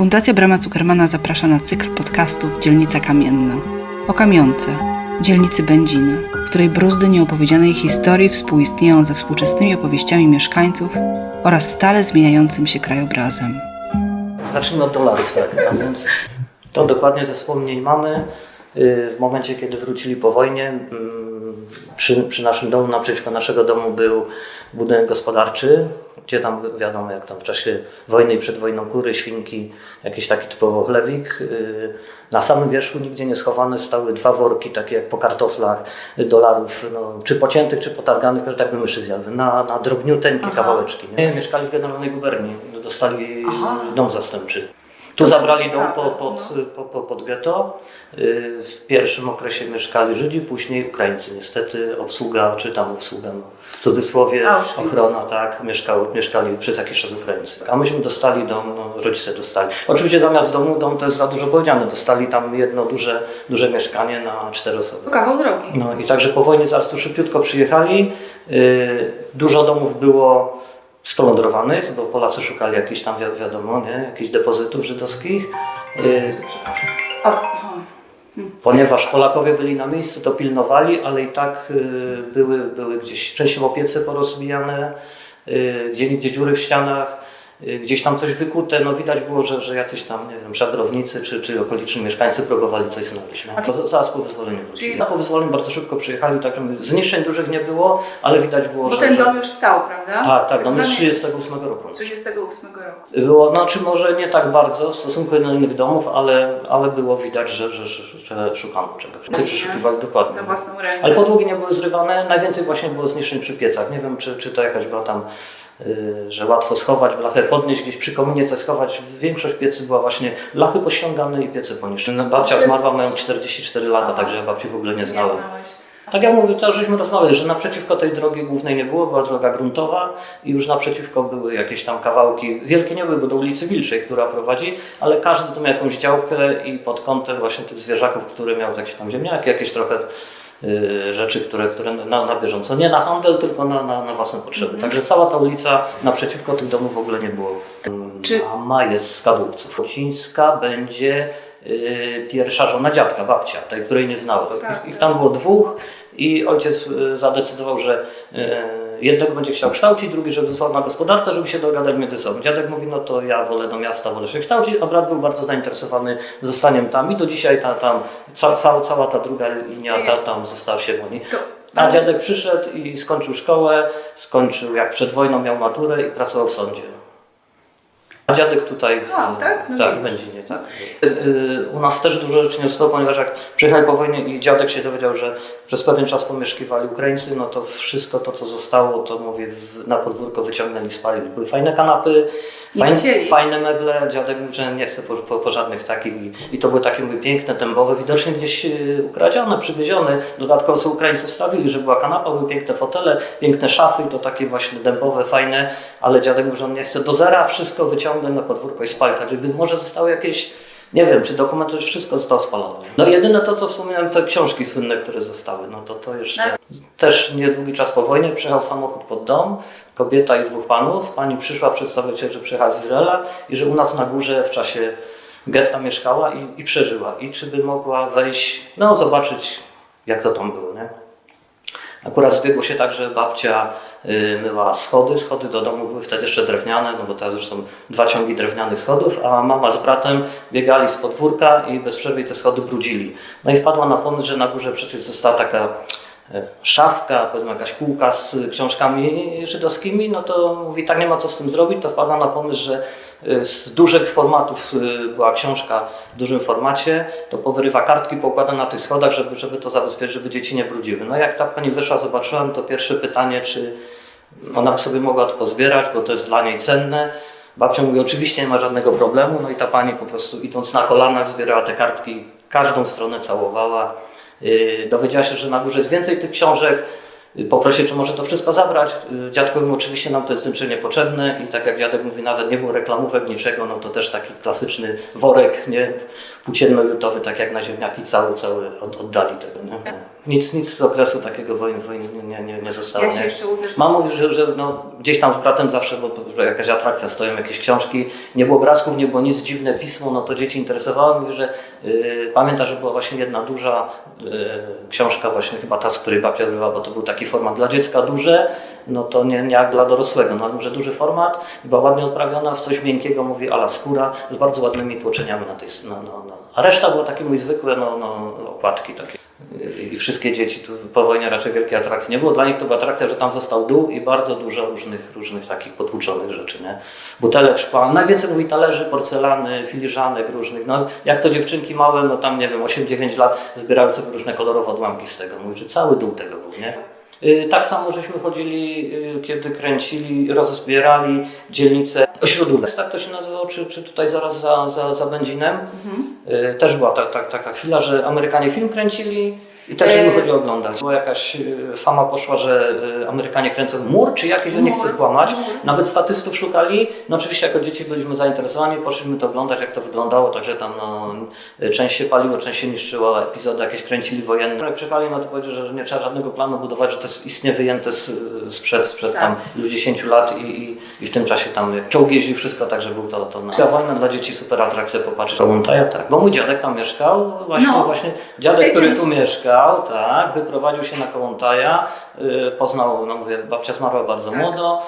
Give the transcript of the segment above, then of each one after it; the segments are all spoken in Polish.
Fundacja Brama Cukermana zaprasza na cykl podcastów Dzielnica Kamienna o kamionce, dzielnicy Będziny, w której bruzdy nieopowiedzianej historii współistnieją ze współczesnymi opowieściami mieszkańców oraz stale zmieniającym się krajobrazem. Zacznijmy od dolarów, tak. A więc to dokładnie ze wspomnień mamy. Y, W momencie, kiedy wrócili po wojnie, mm, przy, przy naszym domu, naprzeciwko naszego domu był budynek gospodarczy, gdzie tam wiadomo, jak tam w czasie wojny i przed wojną kury, świnki, jakiś taki typowo chlewik. Y, Na samym wierzchu nigdzie nie schowane stały dwa worki, takie jak po kartoflach, y, dolarów, no, czy pociętych, czy potarganych, że tak by myszy zjadły, na, na drobniuteńkie kawałeczki. Nie? Mieszkali w Generalnej Guberni, dostali dom zastępczy. Tu zabrali dom po, pod, po, po, pod getto. Y, W pierwszym okresie mieszkali Żydzi, później Ukraińcy. Niestety obsługa, czy tam obsługa, no, w cudzysłowie ochrona, tak, mieszkały, mieszkali przez jakiś czas Ukraińcy. A myśmy dostali dom, no, rodzice dostali. Oczywiście zamiast domu, dom to jest za dużo powiedziane, dostali tam jedno duże, duże mieszkanie na cztery osoby. Kawał drogi. No i także po wojnie zaraz tu szybciutko przyjechali. Yy, dużo domów było splądrowanych, bo Polacy szukali jakichś tam, wi- wiadomo, nie, jakichś depozytów żydowskich. Yy, o. ponieważ Polakowie byli na miejscu, to pilnowali, ale i tak yy, były, były gdzieś częściowo piece porozbijane, gdzie nigdzie dziury w ścianach. Yy, Gdzieś tam coś wykute, no widać było, że, że jacyś tam, nie wiem, szadrownicy czy, czy okoliczni mieszkańcy próbowali coś znaleźć. Nie? To zaraz po wyzwoleniu wrócili. Czyli- po wyzwoleniu bardzo szybko przyjechali, także zniszczeń dużych nie było, ale widać było, Bo że... ten że... dom już stał, prawda? Tak, tak, no my z zwany 38 roku. z 38 roku. Było, znaczy może nie tak bardzo w stosunku do innych domów, ale, ale było widać, że, że, że, że szukano czegoś. Wszyscy przeszukiwali dokładnie. Na własną rękę. Ale podłogi nie były zrywane, najwięcej właśnie było zniszczeń przy piecach. Nie wiem, czy, czy to jakaś była tam, y, że łatwo schować blachę, podnieść gdzieś przy kominie coś schować. Większość piecy była właśnie blachy pościągane i piece poniszczone. Babcia To jest- zmarła, mają 44 lata, także ja babci w ogóle nie znałem. Tak jak mówię, też żeśmy rozmawiali, że naprzeciwko tej drogi głównej nie było, była droga gruntowa i już naprzeciwko były jakieś tam kawałki, wielkie nie były, bo do ulicy Wilczej, która prowadzi, ale każdy tu miał jakąś działkę i pod kątem właśnie tych zwierzaków, które miał jakieś tam ziemniaki, jakieś trochę y, rzeczy, które, które na, na bieżąco, nie na handel, tylko na, na, na własne potrzeby. Także cała ta ulica naprzeciwko tych domów w ogóle nie było. Czy- Mama jest z Kadłubców. Kocińska będzie y, pierwsza żona dziadka, babcia, tej, której nie znałem. Tak. Ich tam było dwóch i ojciec y, zadecydował, że y, jednego będzie chciał kształcić, drugi, żeby został na gospodarce, żeby się dogadać między sobą. Dziadek mówi, no to ja wolę do miasta, wolę się kształcić, a brat był bardzo zainteresowany zostaniem tam i do dzisiaj ta, tam ca, cała, cała ta druga linia ta, tam została w Siewoni. To, A dziadek przyszedł i skończył szkołę, skończył jak przed wojną miał maturę i pracował w sądzie. A dziadek tutaj w, A, tak? No tak, w. Będzinie, tak. Y, y, U nas też dużo rzeczy nie zostało, ponieważ jak przyjechali po wojnie i dziadek się dowiedział, że przez pewien czas pomieszkiwali Ukraińcy, no to wszystko to, co zostało, to mówię, na podwórko wyciągnęli, spalili. Były fajne kanapy, fajne, fajne meble. Dziadek mówił, że nie chce po, po, po żadnych takich. I, to były takie, mówię, piękne, dębowe, widocznie gdzieś y, ukradzione, przywiezione. Dodatkowo sobie Ukraińcy wstawili, że była kanapa, były piękne fotele, piękne szafy i to takie właśnie dębowe, fajne, ale dziadek mówi, że on nie chce do zera wszystko wyciągnąć na podwórko i spalić. Także by może zostały jakieś, nie wiem, czy dokumenty, wszystko zostało spalone. No jedyne to, co wspominałem, te książki słynne, które zostały, no to to jeszcze... Tak. Też niedługi czas po wojnie przyjechał samochód pod dom, kobieta i dwóch panów. Pani przyszła przedstawiać się, że przyjechała z Izraela i że u nas na górze w czasie getta mieszkała i, i przeżyła. I czy by mogła wejść, no zobaczyć jak to tam było, nie? Akurat zbiegło się tak, że babcia y, myła schody. Schody do domu były wtedy jeszcze drewniane, no bo teraz już są dwa ciągi drewnianych schodów, a mama z bratem biegali z podwórka i bez przerwy te schody brudzili. No i wpadła na pomysł, że na górze przecież została taka szafka, powiedzmy jakaś półka z książkami żydowskimi, no to mówi, tak nie ma co z tym zrobić, to wpadła na pomysł, że e, z dużych formatów e, była książka w dużym formacie, to powyrywa kartki, poukłada na tych schodach, żeby, żeby to zabezpieczyć, żeby dzieci nie brudziły. No jak ta pani wyszła, zobaczyłem, to pierwsze pytanie, czy ona by sobie mogła to pozbierać, bo to jest dla niej cenne. Babcia mówi, oczywiście nie ma żadnego problemu, no i ta pani po prostu idąc na kolanach zbierała te kartki, każdą stronę całowała. Yy, dowiedziała się, że na górze jest więcej tych książek, Yy, poprosił, czy może to wszystko zabrać. Dziadkowi mówi, oczywiście nam to jest niczym niepotrzebne i tak jak dziadek mówi, nawet nie było reklamówek, niczego, no to też taki klasyczny worek, nie, płócienno-jutowy, tak jak na ziemniaki, cały, cały od, oddali tego, nie? Nic, nic z okresu takiego wojny, wojny nie, nie, nie zostało. Ja się nie? jeszcze że- Mam mówił, że, że no, gdzieś tam z bratem zawsze, bo jakaś atrakcja, stoją jakieś książki, nie było bratków, nie było nic, dziwne pismo, no to dzieci interesowało. Mówi, że y, pamięta, że była właśnie jedna duża y, książka, właśnie chyba ta, z której babcia odbywa, bo to był taki format dla dziecka duże, no to nie, nie jak dla dorosłego, no ale może duży format, była ładnie odprawiona w coś miękkiego, mówi ala skóra, z bardzo ładnymi tłoczeniami na tej, no. A reszta była takie mój zwykłe, no, no, okładki takie. I wszystkie dzieci tu po wojnie raczej wielkiej atrakcji nie było. Dla nich to była atrakcja, że tam został dół i bardzo dużo różnych, różnych takich potłuczonych rzeczy, nie? Butelek, szkła, najwięcej mówi talerzy, porcelany, filiżanek różnych. No, jak to dziewczynki małe, no tam nie wiem, 8-9 lat zbierały sobie różne kolorowe odłamki z tego. Mówi, że cały dół tego był, nie? Y, Tak samo żeśmy chodzili, y, kiedy kręcili, rozbierali dzielnicę Ośródule. Tak to się nazywało, czy, czy tutaj zaraz za, za, za Będzinem. Y, Też była ta, ta, taka chwila, że Amerykanie film kręcili i też E. chodzili oglądać. Była jakaś y, fama poszła, że y, Amerykanie kręcą mur czy jakieś, ja nie skłamać. mur. Nawet statystów szukali. No oczywiście jako dzieci byliśmy zainteresowani, poszliśmy to oglądać, jak to wyglądało, także tam no, y, część się paliło, część się niszczyła, epizody jakieś kręcili wojenne. Jak przyjechali, no to powiedzieli, że nie trzeba żadnego planu budować, że to jest istnie wyjęte z, sprzed, sprzed Tak. tam już 10 lat i, i, i w tym czasie tam czołg jeździł, wszystko, także był to, to no. Ta wojna dla dzieci super atrakcja, popatrzeć. Kołuntaja, tak. Bo mój dziadek tam mieszkał, właśnie, No. właśnie dziadek, który tu części. Tak, wyprowadził się na Kołuntaja, y, poznał, no mówię, babcia zmarła bardzo Tak. młodo,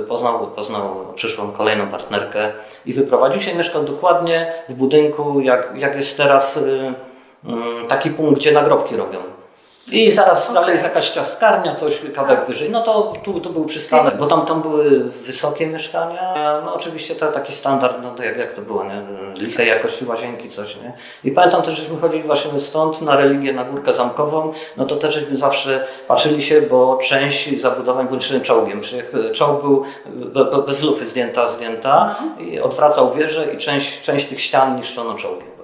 y, poznał, poznał przyszłą kolejną partnerkę i wyprowadził się, mieszkał dokładnie w budynku, jak, jak jest teraz y, y, taki punkt, gdzie nagrobki robią. I zaraz Okej. dalej jest jakaś ciastkarnia, coś kawałek wyżej. No to tu, tu był przystanek, bo tam, tam były wysokie mieszkania. No oczywiście to taki standard, no to jak, jak to było, nie? Lichej jakości łazienki, coś, nie? I pamiętam też, żeśmy chodzili właśnie stąd na religię, na Górkę Zamkową, no to też żeśmy zawsze patrzyli się, bo część zabudowań czym czołgiem. Czołg był be- be- bez lufy zdjęta, zdjęta i odwracał wieżę i część, część tych ścian niszczono czołgiem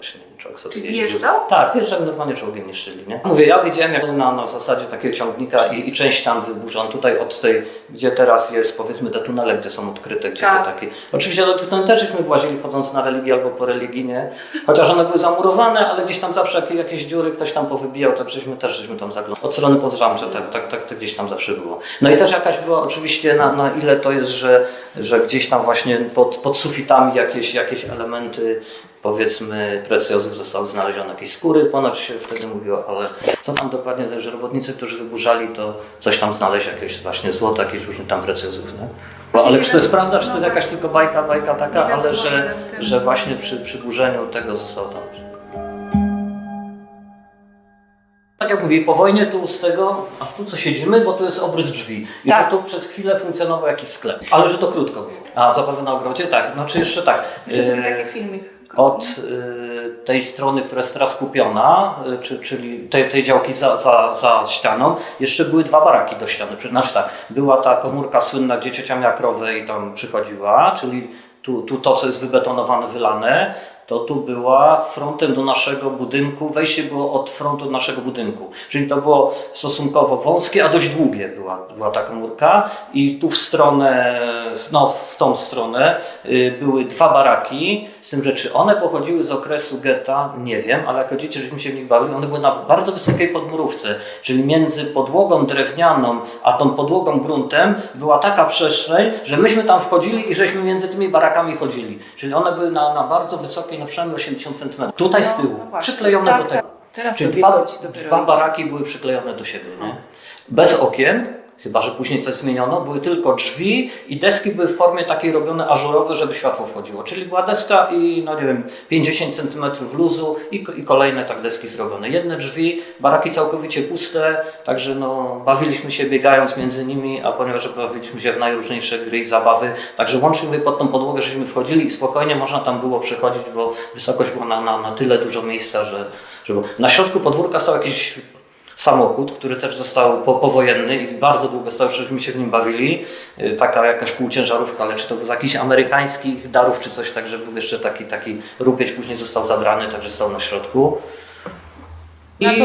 Czołg sobie jeździł. wjeżdżał? Tak, wjeżdżał normalnie czołgiem niszczyli, nie? Mówię, ja widziałem jak na, na zasadzie takiego ciągnika i, i część ścian wyburzą. Tutaj od tej, gdzie teraz jest powiedzmy te tunele, gdzie są odkryte, gdzie Tak. te takie... Oczywiście do tuneli też żeśmy włazili chodząc na religię albo po religii, nie? Chociaż one były zamurowane, ale gdzieś tam zawsze jakieś, jakieś dziury ktoś tam powybijał, to żeśmy też żeśmy tam zaglądali. Od strony podżamcza, tak, tak, tak, to gdzieś tam zawsze było. No i też jakaś była oczywiście na, na ile to jest, że, że gdzieś tam właśnie pod, pod sufitami jakieś, jakieś elementy powiedzmy precjozów zostały znalezione, jakieś skóry ponoć się wtedy mówiło, ale co tam dokładnie, że robotnicy, którzy wyburzali, to coś tam znaleźć, jakieś właśnie złoto, jakieś różne tam precjozów, nie? Bo, ale czy to jest prawda, czy to jest jakaś tylko bajka, bajka taka, ale że, że właśnie przy, przy burzeniu tego zostało tam. Tak jak mówię, po wojnie tu z tego, a tu co siedzimy, bo tu jest obrys drzwi. I Tak. tu przez chwilę funkcjonował jakiś sklep. Ale że to krótko było. A zabawy na ogrodzie? Tak. No czy jeszcze tak. Jeszcze sobie e, taki filmik. Od y, tej strony, która jest teraz kupiona, y, czy, czyli tej, tej działki za, za, za ścianą, jeszcze były dwa baraki do ściany. Znaczy tak, była ta komórka słynna, gdzie ciocia miała krowę i tam przychodziła, czyli tu, tu to, co jest wybetonowane, wylane, to tu była frontem do naszego budynku, wejście było od frontu naszego budynku. Czyli to było stosunkowo wąskie, a dość długie była, była ta komórka i tu w stronę, no w tą stronę y, były dwa baraki, z tym, że czy one pochodziły z okresu getta, nie wiem, ale jako dzieci żeśmy się w nich bawili, one były na bardzo wysokiej podmurówce, czyli między podłogą drewnianą, a tą podłogą gruntem była taka przestrzeń, że myśmy tam wchodzili i żeśmy między tymi barakami chodzili. Czyli one były na, na bardzo wysokiej, na przynajmniej 80 cm. Tutaj z No, tyłu, no właśnie. przyklejone Tak, do tego. tak. Teraz Czyli dwa, dwa baraki były przyklejone do siebie, nie? Bez okien, chyba że później coś zmieniono, były tylko drzwi i deski były w formie takiej robione ażurowe, żeby światło wchodziło. Czyli była deska i, no nie wiem, 50 cm luzu i, i kolejne tak deski zrobione. Jedne drzwi, baraki całkowicie puste, także no, bawiliśmy się biegając między nimi, a ponieważ bawiliśmy się w najróżniejsze gry i zabawy, także mówię, pod tą podłogę, żeśmy wchodzili i spokojnie można tam było przechodzić, bo wysokość była na, na, na tyle dużo miejsca, że, że na środku podwórka stał jakiś samochód, który też został po, powojenny i bardzo długo stał, żeśmy się w nim bawili. Y, Taka jakaś półciężarówka, ale czy to był z jakichś amerykańskich darów, czy coś, także był jeszcze taki, taki rupieć, później został zabrany, także stał na środku. I.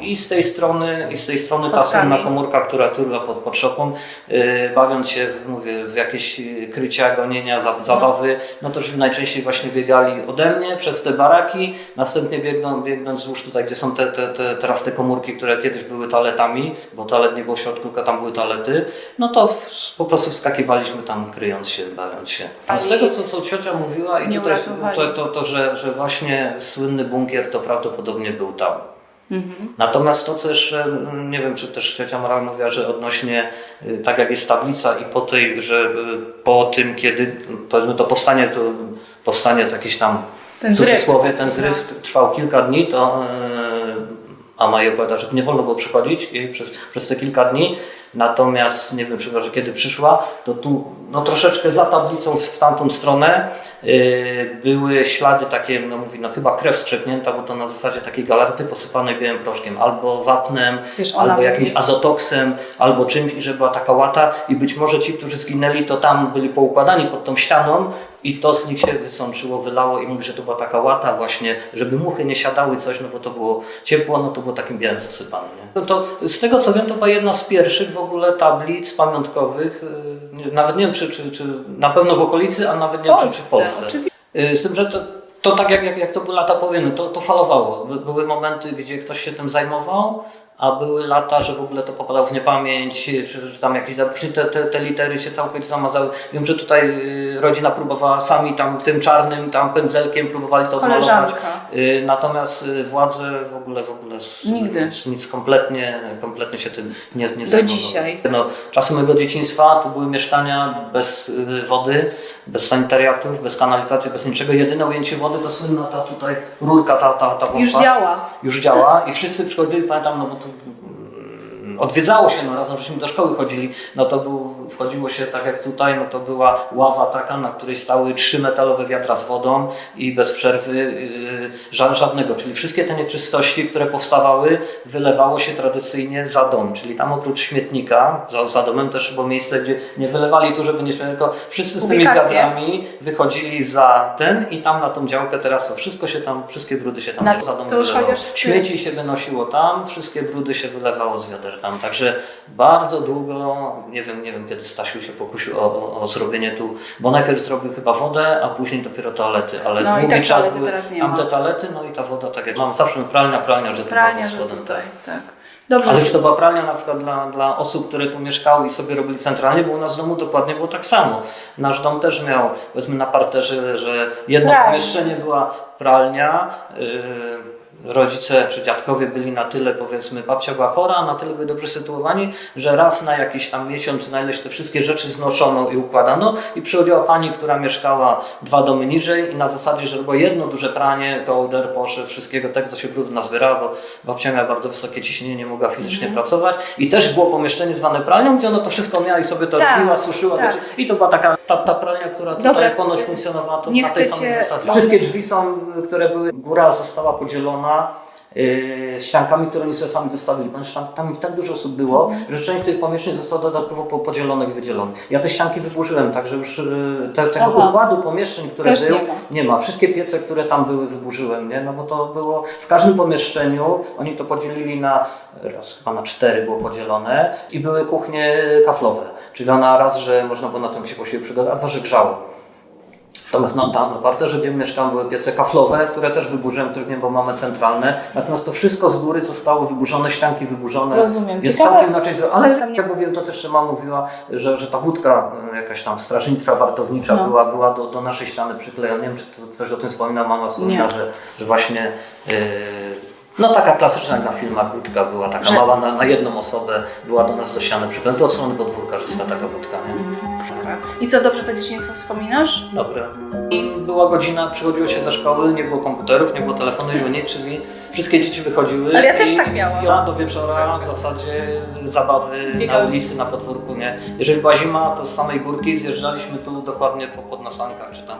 I z tej strony, i z tej strony ta słynna komórka, która turla pod, pod szopą, yy, bawiąc się w, mówię, w jakieś yy, krycia, gonienia, za- zabawy, no to żeśmy najczęściej właśnie biegali ode mnie przez te baraki, następnie biegną, biegnąc wzdłuż tutaj, gdzie są te, te, te, teraz te komórki, które kiedyś były toaletami, bo toalet nie było w środku, tylko tam były toalety, no to w, po prostu wskakiwaliśmy tam kryjąc się, bawiąc się. A z tego, co, co ciocia mówiła i tutaj to, to, to że, że właśnie słynny bunkier to prawdopodobnie był tam. Mhm. Natomiast to, co jeszcze, nie wiem, czy też ciocia Moral mówiła, że odnośnie, y, tak jak jest tablica i po tej, że y, po tym, kiedy, powiedzmy to powstanie, to powstanie to jakiś tam, Ten w zryw. cudzysłowie, ten zryw trwał kilka dni, to y, a Maja opowiada, że nie wolno było przychodzić jej przez, przez te kilka dni. Natomiast nie wiem, czy że kiedy przyszła, to tu no, troszeczkę za tablicą w, w tamtą stronę y, były ślady takie, no mówi, no chyba krew strzepnięta, bo to na zasadzie takiej galarety posypanej białym proszkiem, albo wapnem, Wiesz, albo jakimś mówi- azotoksem, albo czymś, i że była taka łata i być może ci, którzy zginęli, to tam byli poukładani pod tą ścianą i to z nich się wysączyło, wylało i mówi, że to była taka łata właśnie, żeby muchy nie siadały coś, no bo to było ciepło, no to było takim białym zasypane. Nie? No to z tego co wiem, to była jedna z pierwszych w ogóle tablic pamiątkowych, y, nawet nie wiem czy, czy, czy na pewno w okolicy, a nawet nie wiem czy, czy w Polsce. oczywiście. Y, Z tym, że to, to tak jak, jak, jak to były lata powiemy, to, to falowało. By- Były momenty, gdzie ktoś się tym zajmował, a były lata, że w ogóle to popadało w niepamięć, czy, że tam jakieś te, te, te litery się całkowicie zamazały. Wiem, że tutaj y, rodzina próbowała sami tam tym czarnym tam pędzelkiem próbowali to odmalować. Y, Natomiast y, władze w ogóle w ogóle z, Nigdy. z, nic kompletnie, kompletnie się tym nie, nie Do dzisiaj. No, czasy mojego dzieciństwa tu były mieszkania bez wody, bez sanitariatów, bez kanalizacji, bez niczego. Jedyne ujęcie wody to słynna ta tutaj rurka, ta, ta, ta pompa. Już działa. Już działa i wszyscy przychodzili, pamiętam, no bo to Mm-hmm. Odwiedzało się, no razem żeśmy do szkoły chodzili, no to był, wchodziło się tak jak tutaj, no to była ława taka, na której stały trzy metalowe wiadra z wodą i bez przerwy yy, ża- żadnego, czyli wszystkie te nieczystości, które powstawały, wylewało się tradycyjnie za dom, czyli tam oprócz śmietnika, za, za domem też było miejsce, gdzie nie wylewali tu, żeby nie śmieć, tylko wszyscy z tymi wiadrami wychodzili za ten i tam na tą działkę teraz to wszystko się tam, wszystkie brudy się tam Na- za dom wylewało. Śmieci się wynosiło tam, wszystkie brudy się wylewało z wiader tam. Także bardzo długo, nie wiem, nie wiem kiedy Stasiu się pokusił o, o, o zrobienie tu, bo najpierw zrobił chyba wodę, a później dopiero toalety, ale No długi tak czas były teraz nie tam te toalety, no i ta woda tak jak mam zawsze pralnia, pralnia, że to Pralnia, pod spodem, tutaj, tak. Dobrze. ale czy to była pralnia na przykład dla, dla osób, które tu mieszkały i sobie robili centralnie, bo u nas w domu dokładnie było tak samo. Nasz dom też miał, powiedzmy na parterze, że jedno pomieszczenie była pralnia, yy, rodzice czy dziadkowie byli na tyle, powiedzmy, babcia była chora, na tyle byli dobrze sytuowani, że raz na jakiś tam miesiąc, czy na ileś te wszystkie rzeczy znoszono i układano i przychodziła pani, która mieszkała dwa domy niżej i na zasadzie, że było jedno duże pranie, kołder, posze, wszystkiego tego, to się brudno nazbierało, bo babcia miała bardzo wysokie ciśnienie, nie mogła fizycznie Mhm. pracować i też było pomieszczenie zwane pralnią, gdzie ona to wszystko miała i sobie to Tak, robiła, suszyła, tak. wiecie, i to była taka ta, ta pralnia, która tutaj Dobra, ponoć funkcjonowała to nie na tej chcecie- samej zasadzie. Wszystkie drzwi są, które były, góra została podzielona yy, ściankami, które oni sobie sami dostawili, ponieważ tam, tam tak dużo osób było, że część tych pomieszczeń została dodatkowo po- podzielonych i wydzielonych. Ja te ścianki wyburzyłem, także już yy, te, tego Aha. układu pomieszczeń, które Też był, nie ma. nie ma. Wszystkie piece, które tam były, wyburzyłem, nie? No bo to było w każdym pomieszczeniu, oni to podzielili na, raz chyba na cztery było podzielone i były kuchnie kaflowe. Czyli ona raz, że można było na tym się posiłek przygotować, a dwa, że grzało. Natomiast no, tam na parterze, gdzie mieszkam, były piece kaflowe, które też wyburzyłem, których nie, bo mamy centralne. Natomiast to wszystko z góry zostało wyburzone, ścianki wyburzone. Rozumiem. Jest Ciekawe- całkiem inaczej. Ale nie- jak mówiłem, to co jeszcze mama mówiła, że, że ta budka y, jakaś tam strażnicza, wartownicza No. była, była do, do naszej ściany przyklejona. Nie wiem, czy to coś o tym wspomina mama, wspomina, że, że właśnie yy, no taka klasyczna jak na filmach budka była, taka Że- mała na, na jedną osobę, była do nas do ściany przyklejona. od strony podwórka, że jest taka budka, nie? Mhm. I co, dobrze to dzieciństwo wspominasz? Dobre. Była godzina, przychodziło się ze szkoły, nie było komputerów, nie było telefonu, nie było nic, czyli wszystkie dzieci wychodziły. Ale ja też i tak miałam. Ja do wieczora w zasadzie zabawy Biegały. na ulicy, na podwórku, nie. Jeżeli była zima, to z samej górki zjeżdżaliśmy tu dokładnie po podnasankach czy tam.